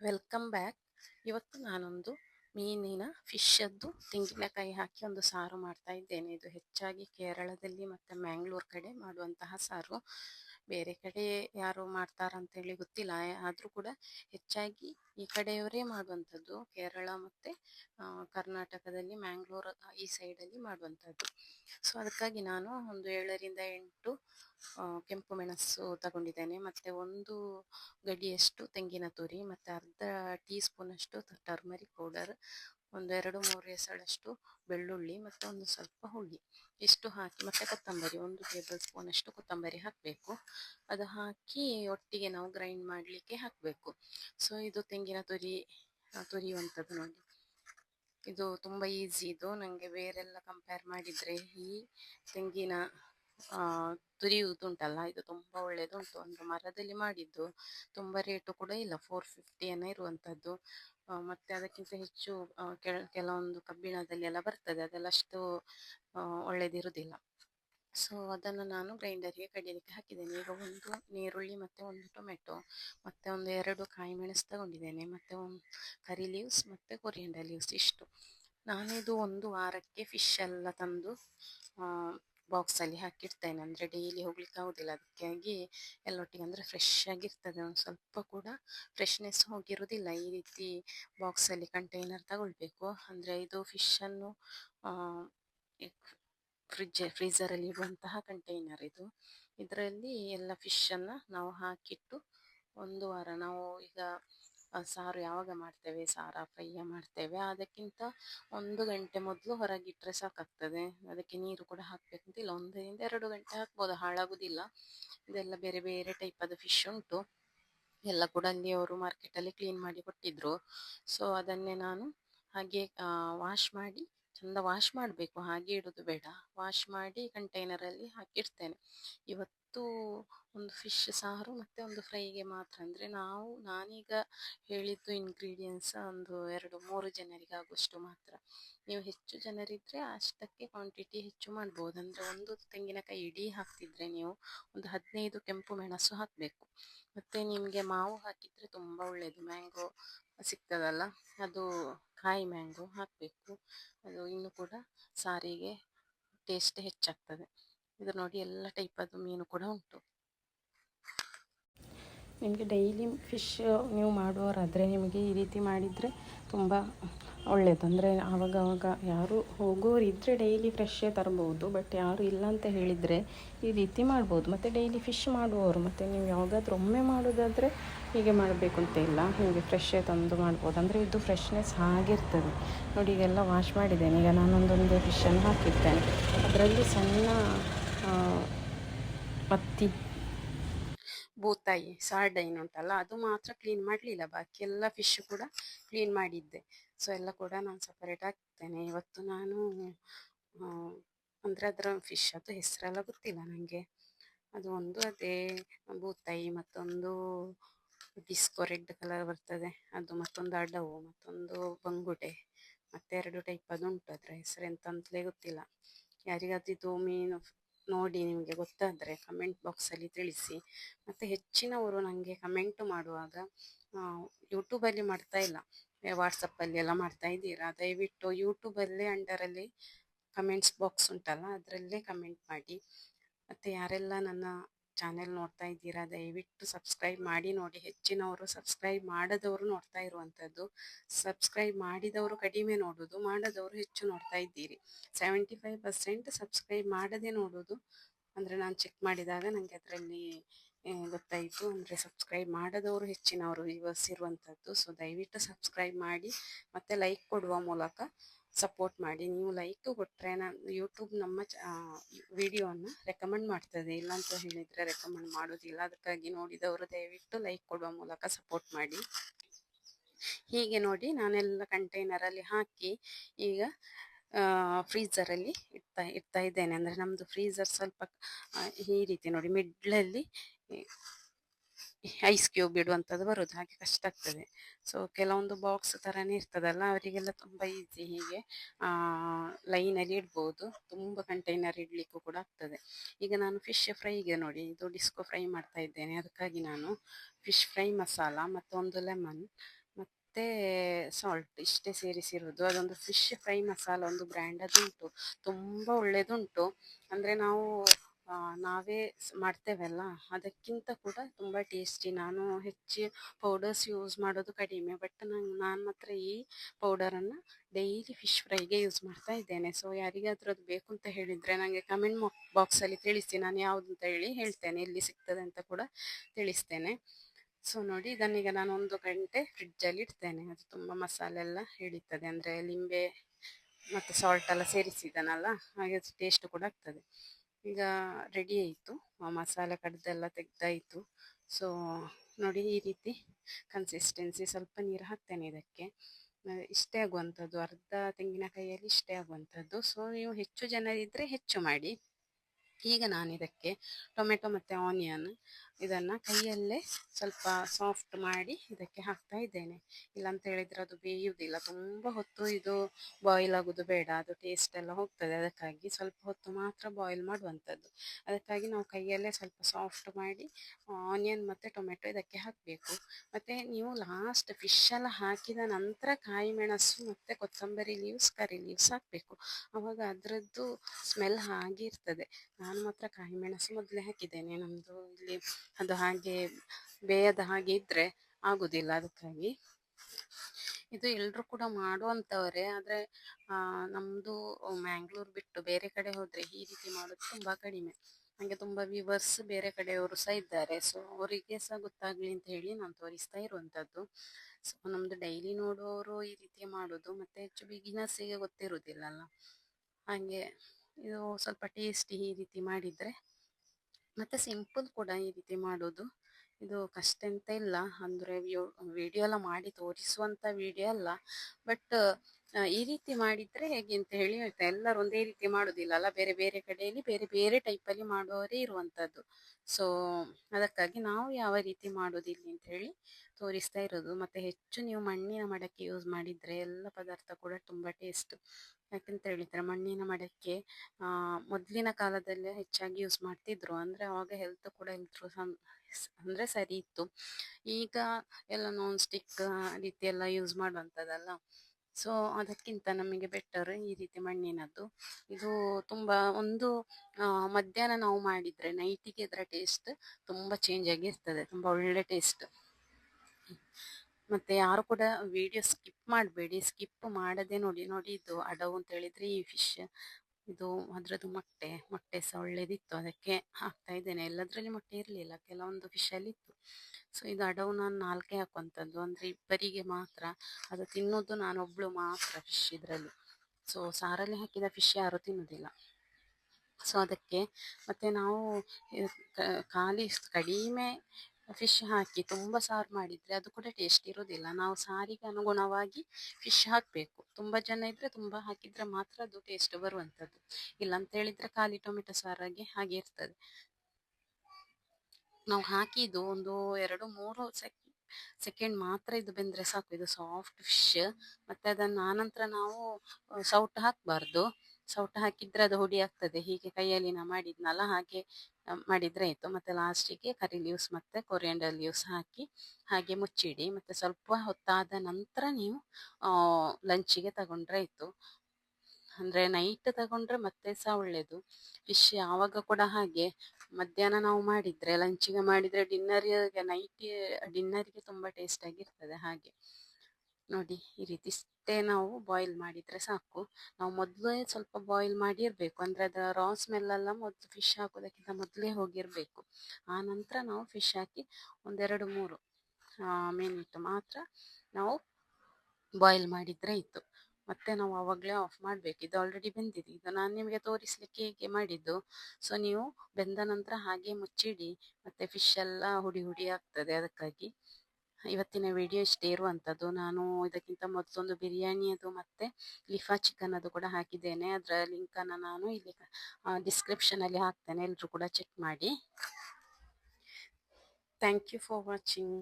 Welcome back ಇವತ್ತು ನಾನೊಂದು ಮೀನಿನ ಫಿಶದ್ದು ತೆಂಗಿನಕಾಯಿ ಹಾಕಿ ಒಂದು ಸಾರು ಮಾಡ್ತಾ ಇದ್ದೇನೆ. ಇದು ಹೆಚ್ಚಾಗಿ ಕೇರಳದಲ್ಲಿ ಮತ್ತು ಮ್ಯಾಂಗ್ಳೂರ್ ಕಡೆ ಮಾಡುವಂತಹ ಸಾರು. ಬೇರೆ ಕಡೆ ಯಾರು ಮಾಡ್ತಾರಂತೇಳಿ ಗೊತ್ತಿಲ್ಲ. ಆದರೂ ಕೂಡ ಹೆಚ್ಚಾಗಿ ಈ ಕಡೆಯವರೇ ಮಾಡುವಂಥದ್ದು. ಕೇರಳ ಮತ್ತು ಕರ್ನಾಟಕದಲ್ಲಿ, ಮ್ಯಾಂಗ್ಳೂರ್ ಈ ಸೈಡಲ್ಲಿ ಮಾಡುವಂಥದ್ದು. ಸೊ ಅದಕ್ಕಾಗಿ ನಾನು ಒಂದು ಏಳರಿಂದ ಎಂಟು ಕೆಂಪು ಮೆಣಸು ತಗೊಂಡಿದ್ದೇನೆ. ಮತ್ತು ಒಂದು ಗಡಿಯಷ್ಟು ತೆಂಗಿನ ತುರಿ, ಮತ್ತು ಅರ್ಧ ಟೀ ಸ್ಪೂನಷ್ಟು ಟರ್ಮರಿಕ್ ಪೌಡರ್, ಒಂದು ಎರಡು ಮೂರು ಎಸಳಷ್ಟು ಬೆಳ್ಳುಳ್ಳಿ, ಮತ್ತು ಒಂದು ಸ್ವಲ್ಪ ಹುಳಿ. ಇಷ್ಟು ಹಾಕಿ, ಮತ್ತು ಕೊತ್ತಂಬರಿ, ಒಂದು ಟೇಬಲ್ ಸ್ಪೂನಷ್ಟು ಕೊತ್ತಂಬರಿ ಹಾಕಬೇಕು. ಅದು ಹಾಕಿ ಒಟ್ಟಿಗೆ ನಾವು ಗ್ರೈಂಡ್ ಮಾಡಲಿಕ್ಕೆ ಹಾಕಬೇಕು. ಸೊ ಇದು ತೆಂಗಿನ ತುರಿ ತುರಿಯುವಂಥದ್ದು ನೋಡಿ. ಇದು ತುಂಬ ಈಸಿ ಇದು. ನನಗೆ ಬೇರೆಲ್ಲ ಕಂಪೇರ್ ಮಾಡಿದರೆ ಈ ತೆಂಗಿನ ತುರಿಯುವುದುಂಟಲ್ಲ, ಇದು ತುಂಬ ಒಳ್ಳೆಯದುಂಟು ಒಂದು ಮರದಲ್ಲಿ ಮಾಡಿದ್ದು ತುಂಬ ರೇಟು ಕೂಡ ಇಲ್ಲ ಫೋರ್ ಫಿಫ್ಟಿಯನ್ನೇ ಇರುವಂಥದ್ದು ಮತ್ತು ಅದಕ್ಕಿಂತ ಹೆಚ್ಚು ಕೆಲ ಕೆಲವೊಂದು ಕಬ್ಬಿಣದಲ್ಲಿ ಎಲ್ಲ ಬರ್ತದೆ. ಅದೆಲ್ಲ ಅಷ್ಟು ಒಳ್ಳೆಯದಿರುವುದಿಲ್ಲ ಸೊ, ಅದನ್ನು ನಾನು ಗ್ರೈಂಡರ್ಗೆ ಕಡಿಯಲಿಕ್ಕೆ ಹಾಕಿದ್ದೇನೆ. ಈಗ ಒಂದು ನೀರುಳ್ಳಿ ಮತ್ತು ಒಂದು ಟೊಮೆಟೊ, ಮತ್ತು ಒಂದು ಎರಡು ಕಾಯಿ ಮೆಣಸು ತಗೊಂಡಿದ್ದೇನೆ. ಮತ್ತು ಒಂದು ಕರಿ ಲೀವ್ಸ್ ಮತ್ತು ಕೊರಿಯಂಡರ್ ಲೀವ್ಸ್ ಇಷ್ಟು. ನಾನಿದು ಒಂದು ವಾರಕ್ಕೆ ಫಿಶ್ ಎಲ್ಲ ತಂದು ಬಾಕ್ಸಲ್ಲಿ ಹಾಕಿಡ್ತೇನೆ. ಅಂದರೆ ಡೈಲಿ ಹೋಗ್ಲಿಕ್ಕೆ ಆಗೋದಿಲ್ಲ. ಅದಕ್ಕಾಗಿ ಎಲ್ಲೊಟ್ಟಿಗೆ ಅಂದರೆ ಫ್ರೆಶ್ ಆಗಿರ್ತದೆ. ಒಂದು ಸ್ವಲ್ಪ ಕೂಡ ಫ್ರೆಶ್ನೆಸ್ ಹೋಗಿರೋದಿಲ್ಲ. ಈ ರೀತಿ ಬಾಕ್ಸಲ್ಲಿ ಕಂಟೈನರ್ ತಗೊಳ್ಬೇಕು. ಅಂದರೆ ಇದು ಫಿಶನ್ನು ಫ್ರಿಜ್ ಫ್ರೀಸರಲ್ಲಿ ಇರುವಂತಹ ಕಂಟೈನರ್ ಇದು. ಇದರಲ್ಲಿ ಎಲ್ಲ ಫಿಶನ್ನು ನಾವು ಹಾಕಿಟ್ಟು ಒಂದು ವಾರ ನಾವು ಈಗ ಸಾರು ಯಾವಾಗ ಮಾಡ್ತೇವೆ, ಸಾರ ಫ್ರೈಯ ಮಾಡ್ತೇವೆ. ಅದಕ್ಕಿಂತ ಒಂದು ಗಂಟೆ ಮೊದಲು ಹೊರಗಿಟ್ಟರೆ ಸಾಕಾಗ್ತದೆ. ಅದಕ್ಕೆ ನೀರು ಕೂಡ ಹಾಕಬೇಕಂತಿಲ್ಲ. ಒಂದರಿಂದ ಎರಡು ಗಂಟೆ ಹಾಕ್ಬೋದು. ಹಾಳಾಗೋದಿಲ್ಲ. ಇದೆಲ್ಲ ಬೇರೆ ಬೇರೆ ಟೈಪದ ಫಿಶ್ ಉಂಟು. ಎಲ್ಲ ಕೂಡ ಅಲ್ಲಿ ಅವರು ಮಾರ್ಕೆಟಲ್ಲಿ ಕ್ಲೀನ್ ಮಾಡಿ ಕೊಟ್ಟಿದ್ರು. ಸೊ ಅದನ್ನೇ ನಾನು ಹಾಗೆ ವಾಶ್ ಮಾಡಿ ಚಂದ ವಾಶ್ ಮಾಡಬೇಕು ಹಾಗೆ ಇಡೋದು ಬೇಡ. ವಾಶ್ ಮಾಡಿ ಕಂಟೈನರಲ್ಲಿ ಹಾಕಿಡ್ತೇನೆ. ಇವತ್ತು ಒಂದು ಫಿಶ್ ಸಾರು ಮತ್ತು ಒಂದು ಫ್ರೈಗೆ ಮಾತ್ರ. ಅಂದರೆ ನಾವು, ನಾನೀಗ ಹೇಳಿದ್ದು ಇಂಗ್ರೀಡಿಯೆಂಟ್ಸ್ ಒಂದು ಎರಡು, ಮೂರು ಜನರಿಗೆ ಆಗುವಷ್ಟು ಮಾತ್ರ. ನೀವು ಹೆಚ್ಚು ಜನರಿದ್ದರೆ ಅಷ್ಟಕ್ಕೆ ಕ್ವಾಂಟಿಟಿ ಹೆಚ್ಚು ಮಾಡ್ಬೋದು. ಅಂದರೆ ಒಂದು ತೆಂಗಿನಕಾಯಿ ಇಡೀ ಹಾಕ್ತಿದ್ರೆ ನೀವು ಒಂದು ಹದಿನೈದು ಕೆಂಪು ಮೆಣಸು ಹಾಕಬೇಕು. ಮತ್ತು ನಿಮಗೆ ಮಾವು ಹಾಕಿದರೆ ತುಂಬ ಒಳ್ಳೆಯದು ಮ್ಯಾಂಗೋ ಸಿಗ್ತದಲ್ಲ, ಅದು ಕಾಯಿ ಮ್ಯಾಂಗೋ ಹಾಕಬೇಕು. ಅದು ಇನ್ನೂ ಕೂಡ ಸಾರಿಗೆ ಟೇಸ್ಟ್ ಹೆಚ್ಚಾಗ್ತದೆ. ಇದು ನೋಡಿ ಎಲ್ಲ ಟೈಪದ್ದು ಮೀನು ಕೂಡ ಉಂಟು. ನಿಮಗೆ ಡೈಲಿ ಫಿಶ್ ನೀವು ಮಾಡುವವರಾದರೆ ನಿಮಗೆ ಈ ರೀತಿ ಮಾಡಿದರೆ ತುಂಬ ಒಳ್ಳೆಯದು ಅಂದರೆ ಆವಾಗ ಆವಾಗ ಯಾರು ಹೋಗೋರು ಇದ್ದರೆ ಡೈಲಿ ಫ್ರೆಶ್ಶೇ ತರ್ಬೋದು ಬಟ್ ಯಾರು ಇಲ್ಲ ಅಂತ ಹೇಳಿದರೆ ಈ ರೀತಿ ಮಾಡ್ಬೋದು. ಮತ್ತು ಡೈಲಿ ಫಿಶ್ ಮಾಡುವವರು, ಮತ್ತು ನೀವು ಯಾವಾಗಾದ್ರೂ ಒಮ್ಮೆ ಮಾಡೋದಾದರೆ ಹೀಗೆ ಮಾಡಬೇಕು ಅಂತ ಇಲ್ಲ. ಹೀಗೆ ಫ್ರೆಶ್ಶೇ ತಂದು ಮಾಡ್ಬೋದು. ಅಂದರೆ ಇದು ಫ್ರೆಶ್ನೆಸ್ ಆಗಿರ್ತದೆ. ನೋಡಿ ಈಗೆಲ್ಲ ವಾಶ್ ಮಾಡಿದ್ದೇನೆ. ಈಗ ನಾನೊಂದೊಂದು ಫಿಶನ್ನು ಹಾಕಿರ್ತೇನೆ ಅದರಲ್ಲಿ ಸಣ್ಣ ಮತ್ತಿ ಬೂತಾಯಿ ಸಾರ್ಡೈನ್ ಉಂಟಲ್ಲ, ಅದು ಮಾತ್ರ ಕ್ಲೀನ್ ಮಾಡಲಿಲ್ಲ, ಬಾಕಿ ಎಲ್ಲ ಫಿಶ್ ಕೂಡ ಕ್ಲೀನ್ ಮಾಡಿದ್ದೆ. ಸೊ ಎಲ್ಲ ಕೂಡ ನಾನು ಸಪರೇಟ್ ಹಾಕ್ತೇನೆ. ಇವತ್ತು ನಾನು ಅಂದರೆ ಅದರ ಫಿಶ್ ಅದು ಹೆಸರೆಲ್ಲ ಗೊತ್ತಿಲ್ಲ ನನಗೆ ಅದು ಒಂದು ಅದೇ ಬೂತಾಯಿ ಮತ್ತೊಂದು ಡಿಸ್ಕೋ ರೆಡ್ ಕಲರ್ ಬರ್ತದೆ. ಅದು ಮತ್ತೊಂದು ಅಡವು, ಮತ್ತೊಂದು ಬಂಗುಟೆ ಮತ್ತೆ ಎರಡು ಟೈಪ್ ಅದು ಉಂಟು ಅದರ ಹೆಸರು ಎಂತಂತಲೇ ಗೊತ್ತಿಲ್ಲ. ಯಾರಿಗಾದಿದ್ದು ಮೀನು ನೋಡಿ ನಿಮಗೆ ಗೊತ್ತಾದರೆ ಕಮೆಂಟ್ ಬಾಕ್ಸಲ್ಲಿ ತಿಳಿಸಿ. ಮತ್ತು ಹೆಚ್ಚಿನವರು ನನಗೆ ಕಮೆಂಟ್ ಮಾಡುವಾಗ ಯೂಟ್ಯೂಬಲ್ಲಿ ಮಾಡ್ತಾ ಇಲ್ಲ. ವಾಟ್ಸಪ್ಪಲ್ಲಿ ಎಲ್ಲ ಮಾಡ್ತಾ ಇದ್ದೀರಾ? ದಯವಿಟ್ಟು ಯೂಟ್ಯೂಬಲ್ಲೇ ಅಂಡರಲ್ಲಿ ಕಮೆಂಟ್ಸ್ ಬಾಕ್ಸ್ ಉಂಟಲ್ಲ, ಅದರಲ್ಲೇ ಕಮೆಂಟ್ ಮಾಡಿ. ಮತ್ತು ಯಾರೆಲ್ಲ ನನ್ನ ಚಾನೆಲ್ ನೋಡ್ತಾ ಇದ್ದೀರಾ? ದಯವಿಟ್ಟು ಸಬ್ಸ್ಕ್ರೈಬ್ ಮಾಡಿ ನೋಡಿ. ಹೆಚ್ಚಿನವರು ಸಬ್ಸ್ಕ್ರೈಬ್ ಮಾಡದವರು ನೋಡ್ತಾ ಇರುವಂಥದ್ದು. ಸಬ್ಸ್ಕ್ರೈಬ್ ಮಾಡಿದವರು ಕಡಿಮೆ ನೋಡೋದು ಮಾಡದವರು ಹೆಚ್ಚು ನೋಡ್ತಾ ಇದ್ದೀರಿ. ಸೆವೆಂಟಿ ಫೈವ್ ಪರ್ಸೆಂಟ್ ಸಬ್ಸ್ಕ್ರೈಬ್ ಮಾಡದೆ ನೋಡೋದು ಅಂದರೆ ನಾನು ಚೆಕ್ ಮಾಡಿದಾಗ ನನಗೆ ಅದರಲ್ಲಿ ಗೊತ್ತಾಯಿತು. ಅಂದರೆ ಸಬ್ಸ್ಕ್ರೈಬ್ ಮಾಡದವರು ಹೆಚ್ಚಿನವರು ವ್ಯೂವರ್ಸ್ ಇರುವಂಥದ್ದು ಸೊ ದಯವಿಟ್ಟು ಸಬ್ಸ್ಕ್ರೈಬ್ ಮಾಡಿ, ಮತ್ತು ಲೈಕ್ ಕೊಡುವ ಮೂಲಕ ಸಪೋರ್ಟ್ ಮಾಡಿ. ನೀವು ಲೈಕ್ ಕೊಟ್ಟರೆ ನಾನು ಯೂಟ್ಯೂಬ್ ನಮ್ಮ ವಿಡಿಯೋನ ರೆಕಮೆಂಡ್ ಮಾಡ್ತದೆ. ಇಲ್ಲ ಅಂತ ಹೇಳಿದರೆ ರೆಕಮೆಂಡ್ ಮಾಡೋದಿಲ್ಲ. ಅದಕ್ಕಾಗಿ ನೋಡಿದವರು ದಯವಿಟ್ಟು ಲೈಕ್ ಕೊಡುವ ಮೂಲಕ ಸಪೋರ್ಟ್ ಮಾಡಿ. ಹೀಗೆ ನೋಡಿ ನಾನೆಲ್ಲ ಕಂಟೈನರಲ್ಲಿ ಹಾಕಿ ಈಗ ಫ್ರೀಝರಲ್ಲಿ ಇಡ್ತಾ ಇಡ್ತಾ ಇದ್ದೇನೆ. ಅಂದರೆ ನಮ್ಮದು ಫ್ರೀಝರ್ ಸ್ವಲ್ಪ ಈ ರೀತಿ ನೋಡಿ ಮಿಡ್ಲಲ್ಲಿ ಐಸ್ ಕ್ಯೂಬ್ ಇಡುವಂಥದ್ದು ಬರೋದು ಹಾಗೆ ಕಷ್ಟ ಆಗ್ತದೆ. ಸೊ ಕೆಲವೊಂದು ಬಾಕ್ಸ್ ಥರನೇ ಇರ್ತದಲ್ಲ, ಅವರಿಗೆಲ್ಲ ತುಂಬ ಈಸಿ ಹೀಗೆ ಲೈನಲ್ಲಿ ಇಡ್ಬೋದು. ತುಂಬ ಕಂಟೈನರ್ ಇಡಲಿಕ್ಕೂ ಕೂಡ ಆಗ್ತದೆ. ಈಗ ನಾನು ಫಿಶ್ ಫ್ರೈಗೆ ನೋಡಿ, ಇದು ಡಿಸ್ಕೋ ಫ್ರೈ ಮಾಡ್ತಾ ಇದ್ದೇನೆ. ಅದಕ್ಕಾಗಿ ನಾನು ಫಿಶ್ ಫ್ರೈ ಮಸಾಲ ಮತ್ತು ಒಂದು ಲೆಮನ್ ಮತ್ತು ಸಾಲ್ಟ್ ಇಷ್ಟೇ ಸೇರಿಸಿರೋದು ಅದೊಂದು ಫಿಶ್ ಫ್ರೈ ಮಸಾಲ ಒಂದು ಬ್ರ್ಯಾಂಡ್ ಅದುಂಟು. ತುಂಬ ಒಳ್ಳೆಯದುಂಟು ಅಂದರೆ ನಾವು ನಾವೇ ಮಾಡ್ತೇವಲ್ಲ? ಅದಕ್ಕಿಂತ ಕೂಡ ತುಂಬ ಟೇಸ್ಟಿ. ನಾನು ಹೆಚ್ಚು ಪೌಡರ್ಸ್ ಯೂಸ್ ಮಾಡೋದು ಕಡಿಮೆ, ಬಟ್ ನಂಗೆ, ನಾನು ಮಾತ್ರ ಈ ಪೌಡರನ್ನು ಡೈಲಿ ಫಿಶ್ ಫ್ರೈಗೆ ಯೂಸ್ ಮಾಡ್ತಾ ಇದ್ದೇನೆ. ಸೊ, ಯಾರಿಗಾದರೂ ಅದು ಬೇಕು ಅಂತ ಹೇಳಿದರೆ ನನಗೆ ಕಮೆಂಟ್ ಬಾಕ್ಸಲ್ಲಿ ತಿಳಿಸಿ ನಾನು ಯಾವುದು ಅಂತ ಹೇಳಿ ಹೇಳ್ತೇನೆ. ಎಲ್ಲಿ ಸಿಗ್ತದೆ ಅಂತ ಕೂಡ ತಿಳಿಸ್ತೇನೆ. ಸೊ, ನೋಡಿ, ಇದನ್ನೀಗ ನಾನು ಒಂದು ಗಂಟೆ ಫ್ರಿಡ್ಜಲ್ಲಿ ಇಡ್ತೇನೆ. ಅದು ತುಂಬ ಮಸಾಲೆ ಎಲ್ಲ ಹಿಡಿತದೆ. ಅಂದರೆ ಲಿಂಬೆ ಮತ್ತು ಸಾಲ್ಟ್ ಎಲ್ಲ ಸೇರಿಸಿದನಲ್ಲ, ಹಾಗೆ ಟೇಸ್ಟ್ ಕೂಡ ಆಗ್ತದೆ. ಈಗ ರೆಡಿ ಆಯಿತು. ಮಸಾಲೆ ಕಡ್ದೆಲ್ಲ ತೆಗ್ದಾಯಿತು. ಸೊ ನೋಡಿ ಈ ರೀತಿ ಕನ್ಸಿಸ್ಟೆನ್ಸಿ ಸ್ವಲ್ಪ ನೀರು ಹಾಕ್ತೇನೆ ಇದಕ್ಕೆ. ಇಷ್ಟೇ ಆಗುವಂಥದ್ದು. ಅರ್ಧ ತೆಂಗಿನಕಾಯಿಯಲ್ಲಿ ಇಷ್ಟೇ ಆಗುವಂಥದ್ದು. ಸೊ ನೀವು ಹೆಚ್ಚು ಜನ ಇದ್ದರೆ ಹೆಚ್ಚು ಮಾಡಿ. ಈಗ ನಾನು ಇದಕ್ಕೆ ಟೊಮೆಟೊ ಮತ್ತು ಆನಿಯನ್ ಇದನ್ನು ಕೈಯಲ್ಲೇ ಸ್ವಲ್ಪ ಸಾಫ್ಟ್ ಮಾಡಿ ಇದಕ್ಕೆ ಹಾಕ್ತಾ ಇದ್ದೇನೆ. ಇಲ್ಲಾಂತ ಹೇಳಿದರೆ ಅದು ಬೇಯುವುದಿಲ್ಲ. ತುಂಬ ಹೊತ್ತು ಇದು ಬಾಯ್ಲ್ ಆಗೋದು ಬೇಡ. ಅದು ಟೇಸ್ಟ್ ಎಲ್ಲ ಹೋಗ್ತದೆ. ಅದಕ್ಕಾಗಿ ಸ್ವಲ್ಪ ಹೊತ್ತು ಮಾತ್ರ ಬಾಯ್ಲ್ ಮಾಡುವಂಥದ್ದು. ಅದಕ್ಕಾಗಿ ನಾವು ಕೈಯಲ್ಲೇ ಸ್ವಲ್ಪ ಸಾಫ್ಟ್ ಮಾಡಿ ಆನಿಯನ್ ಮತ್ತು ಟೊಮೆಟೊ ಇದಕ್ಕೆ ಹಾಕಬೇಕು. ಮತ್ತು ನೀವು ಲಾಸ್ಟ್ ಫಿಶ್ ಎಲ್ಲ ಹಾಕಿದ ನಂತರ ಕಾಯಿ ಮೆಣಸು ಮತ್ತು ಕೊತ್ತಂಬರಿ ಲೀವ್ಸ್ ಕರಿ ಲೀವ್ಸ್ ಹಾಕಬೇಕು. ಆವಾಗ ಅದರದ್ದು ಸ್ಮೆಲ್ ಹಾಗೆ ಇರ್ತದೆ. ನಾನು ಮಾತ್ರ ಕಾಯಿ ಮೆಣಸು ಮೊದಲೇ ಹಾಕಿದ್ದೇನೆ. ನಮ್ಮದು ಇಲ್ಲಿ ಅದು ಹಾಗೆ ಬೇಯದ ಹಾಗೆ ಇದ್ದರೆ ಆಗುದಿಲ್ಲ ಅದಕ್ಕಾಗಿ. ಇದು ಎಲ್ಲರೂ ಕೂಡ ಮಾಡುವಂಥವರೇ ಆದರೆ ನಮ್ಮದು ಮ್ಯಾಂಗ್ಳೂರ್ ಬಿಟ್ಟು ಬೇರೆ ಕಡೆ ಹೋದರೆ ಈ ರೀತಿ ಮಾಡೋದು ತುಂಬ ಕಡಿಮೆ. ನನಗೆ ತುಂಬ ವ್ಯೂವರ್ಸ್ ಬೇರೆ ಕಡೆಯವರು ಸಹ ಇದ್ದಾರೆ ಸೊ ಅವರಿಗೆ ಸಹ ಗೊತ್ತಾಗಲಿ ಅಂತ ಹೇಳಿ ನಾನು ತೋರಿಸ್ತಾ ಇರುವಂಥದ್ದು ಸೊ ನಮ್ಮದು ಡೈಲಿ ನೋಡುವವರು ಈ ರೀತಿ ಮಾಡೋದು, ಮತ್ತು ಹೆಚ್ಚು ಬಿಗಿನರ್ಸಿಗೆ ಗೊತ್ತಿರೋದಿಲ್ಲಲ್ಲ. ಹಾಗೆ, ಇದು ಸ್ವಲ್ಪ ಟೇಸ್ಟಿ ಈ ರೀತಿ ಮಾಡಿದರೆ ಮತ್ತು ಸಿಂಪಲ್ ಕೂಡ ಈ ರೀತಿ ಮಾಡೋದು. ಇದು ಕಷ್ಟ ಅಂತ ಇಲ್ಲ. ಅಂದರೆ ವಿಡಿಯೋ ಎಲ್ಲ ಮಾಡಿ ತೋರಿಸುವಂಥ ವಿಡಿಯೋ ಅಲ್ಲ. ಬಟ್ ಈ ರೀತಿ ಮಾಡಿದರೆ ಹೇಗೆ ಅಂತ ಹೇಳಿ ಹೇಳ್ತಾ, ಎಲ್ಲರೂ ಒಂದೇ ರೀತಿ ಮಾಡೋದಿಲ್ಲ ಅಲ್ಲ ಬೇರೆ ಬೇರೆ ಕಡೆಯಲ್ಲಿ ಬೇರೆ ಬೇರೆ ಟೈಪಲ್ಲಿ ಮಾಡುವವರೇ ಇರುವಂಥದ್ದು ಸೊ ಅದಕ್ಕಾಗಿ ನಾವು ಯಾವ ರೀತಿ ಮಾಡೋದು ಇಲ್ಲಿ ಅಂತ ಹೇಳಿ ತೋರಿಸ್ತಾ ಇರೋದು. ಮತ್ತು ಹೆಚ್ಚು ನೀವು ಮಣ್ಣಿನ ಮಡಕೆ ಯೂಸ್ ಮಾಡಿದರೆ ಎಲ್ಲ ಪದಾರ್ಥ ಕೂಡ ತುಂಬ ಟೇಸ್ಟ್ ಯಾಕಂತ ಹೇಳಿದರೆ ಮಣ್ಣಿನ ಮಡಕೆ ಮೊದಲಿನ ಕಾಲದಲ್ಲೇ ಹೆಚ್ಚಾಗಿ ಯೂಸ್ ಮಾಡ್ತಿದ್ರು. ಅಂದರೆ ಅವಾಗ ಹೆಲ್ತ್ ಕೂಡ ಹೆಲ್ತ್ ಅಂದರೆ ಸರಿ ಇತ್ತು. ಈಗ ಎಲ್ಲ ನಾನ್ ಸ್ಟಿಕ್ ರೀತಿ ಎಲ್ಲ ಯೂಸ್ ಮಾಡುವಂಥದ್ದಲ್ಲ ಸೊ, ಅದಕ್ಕಿಂತ ನಮಗೆ ಬೆಟರ್ ಈ ರೀತಿ ಮಣ್ಣಿನದ್ದು. ಇದು ತುಂಬ ಒಂದು ಮಧ್ಯಾಹ್ನ ನಾವು ಮಾಡಿದರೆ ನೈಟಿಗೆ ಇದರ ಟೇಸ್ಟ್ ತುಂಬ ಚೇಂಜ್ ಆಗಿ ಇರ್ತದೆ. ತುಂಬ ಒಳ್ಳೆ ಟೇಸ್ಟ್. ಮತ್ತೆ ಯಾರು ಕೂಡ ವಿಡಿಯೋ ಸ್ಕಿಪ್ ಮಾಡಬೇಡಿ. ಸ್ಕಿಪ್ ಮಾಡದೆ ನೋಡಿ ನೋಡಿ ಇದು ಅಡವು ಅಂತ ಹೇಳಿದ್ರೆ ಈ ಫಿಶ್ ಇದು ಅದ್ರದ್ದು ಮೊಟ್ಟೆ ಮೊಟ್ಟೆ ಸಹ ಒಳ್ಳೇದಿತ್ತು. ಅದಕ್ಕೆ ಹಾಕ್ತಾ ಇದ್ದೇನೆ. ಎಲ್ಲದರಲ್ಲಿ ಮೊಟ್ಟೆ ಇರಲಿಲ್ಲ. ಕೆಲವೊಂದು ಫಿಶಲ್ಲಿ ಇತ್ತು. ಸೊ ಇದು ಅಡವು ನಾನು ನಾಲ್ಕೇ ಹಾಕುವಂಥದ್ದು ಅಂದರೆ ಇಬ್ಬರಿಗೆ ಮಾತ್ರ. ಅದು ತಿನ್ನೋದು ನಾನೊಬ್ಳು ಮಾತ್ರ ಫಿಶ್ ಇದರಲ್ಲಿ. ಸೊ ಸಾರಲ್ಲಿ ಹಾಕಿದ ಫಿಶ್ ಯಾರು ತಿನ್ನೋದಿಲ್ಲ. ಸೊ ಅದಕ್ಕೆ ಮತ್ತು ನಾವು ಖಾಲಿ, ಕಡಿಮೆ ಫಿಶ್ ಹಾಕಿ ತುಂಬ ಸಾರು ಮಾಡಿದರೆ ಅದು ಕೂಡ ಟೇಸ್ಟ್ ಇರೋದಿಲ್ಲ. ನಾವು ಸಾರಿಗೆ ಅನುಗುಣವಾಗಿ ಫಿಶ್ ಹಾಕಬೇಕು. ತುಂಬ ಜನ ಇದ್ದರೆ ತುಂಬ ಹಾಕಿದರೆ ಮಾತ್ರ ಅದು ಟೇಸ್ಟ್ ಬರುವಂಥದ್ದು ಇಲ್ಲ ಅಂತ ಹೇಳಿದರೆ ಖಾಲಿ ಟೊಮೆಟೊ ಸಾರಾಗಿ ಹಾಗೆ ಇರ್ತದೆ. ನಾವು ಹಾಕಿದ್ದು ಒಂದು ಎರಡು ಮೂರು ಸೆಕ್, ಸೆಕೆಂಡ್ ಮಾತ್ರ ಇದು ಬೆಂದರೆ ಸಾಕು. ಇದು ಸಾಫ್ಟ್ ಫಿಶ್. ಮತ್ತೆ ಅದನ್ನು ಆನಂತರ ನಾವು ಸೌಟ್ ಸೌಟು ಹಾಕಬಾರ್ದು. ಸೌಟು ಹಾಕಿದ್ರೆ ಅದು ಹುಡಿ ಆಗ್ತದೆ. ಹೀಗೆ ಕೈಯಲ್ಲಿ ನಾ ಮಾಡಿದ್ನಲ್ಲ ಹಾಗೆ ಮಾಡಿದ್ರೆ ಆಯಿತು. ಮತ್ತೆ ಲಾಸ್ಟಿಗೆ ಕರಿ ಲೀವ್ಸ್ ಮತ್ತೆ ಕೊರಿಯಂಡರ್ ಲೀವ್ಸ್ ಹಾಕಿ, ಹಾಗೆ ಮುಚ್ಚಿಡಿ. ಮತ್ತೆ ಸ್ವಲ್ಪ ಹೊತ್ತಾದ ನಂತರ ನೀವು ಲಂಚಿಗೆ ತಗೊಂಡ್ರೆ ಆಯಿತು. ಅಂದರೆ ನೈಟ್ ತಗೊಂಡ್ರೆ ಮತ್ತೆ ಸಹ ಒಳ್ಳೆಯದು ಫಿಶ್ ಯಾವಾಗ ಕೂಡ ಹಾಗೆ, ಮಧ್ಯಾಹ್ನ ನಾವು ಮಾಡಿದರೆ ಲಂಚಿಗೆ ಮಾಡಿದರೆ ಡಿನ್ನರ್ ನೈಟ್ ಡಿನ್ನರಿಗೆ ತುಂಬ ಟೇಸ್ಟ್ ಆಗಿರ್ತದೆ ಹಾಗೆ. ನೋಡಿ ಈ ರೀತಿ ಇಷ್ಟೇ ನಾವು ಬಾಯ್ಲ್ ಮಾಡಿದರೆ ಸಾಕು. ನಾವು ಮೊದಲೇ ಸ್ವಲ್ಪ ಬಾಯ್ಲ್ ಮಾಡಿ ಇರಬೇಕು ಅಂದರೆ ಅದರ ರಾ ಸ್ಮೆಲ್ಲೆಲ್ಲ ಮೊದಲು ಫಿಶ್ ಹಾಕೋದಕ್ಕಿಂತ ಮೊದಲೇ ಹೋಗಿರಬೇಕು. ಆ ನಂತರ ನಾವು ಫಿಶ್ ಹಾಕಿ ಒಂದೆರಡು ಮೂರು ಮಿನಿಟ್ ಮಾತ್ರ ನಾವು ಬಾಯ್ಲ್ ಮಾಡಿದರೆ ಇತ್ತು ಮತ್ತೆ ನಾವು ಆವಾಗಲೇ ಆಫ್ ಮಾಡಬೇಕು. ಇದು ಆಲ್ರೆಡಿ ಬೆಂದಿದೆ. ಇದು ನಾನು ನಿಮಗೆ ತೋರಿಸ್ಲಿಕ್ಕೆ ಹೀಗೆ ಮಾಡಿದ್ದು. ಸೊ ನೀವು ಬೆಂದ ನಂತರ ಹಾಗೆ ಮುಚ್ಚಿಡಿ. ಮತ್ತೆ ಫಿಶ್ ಎಲ್ಲ ಹುಡಿ ಹುಡಿ ಆಗ್ತದೆ ಅದಕ್ಕಾಗಿ. ಇವತ್ತಿನ ವಿಡಿಯೋ ಇಷ್ಟೇ ಇರುವಂಥದ್ದು ನಾನು ಇದಕ್ಕಿಂತ ಮೊದಲೊಂದು ಬಿರಿಯಾನಿಯದು ಮತ್ತು ಲಿಫಾ ಚಿಕನ್ ಅದು ಕೂಡ ಹಾಕಿದ್ದೇನೆ. ಅದರ ಲಿಂಕನ್ನು ನಾನು ಇಲ್ಲಿ ಡಿಸ್ಕ್ರಿಪ್ಷನಲ್ಲಿ ಹಾಕ್ತೇನೆ. ಎಲ್ಲರೂ ಕೂಡ ಚೆಕ್ ಮಾಡಿ. Thank you for watching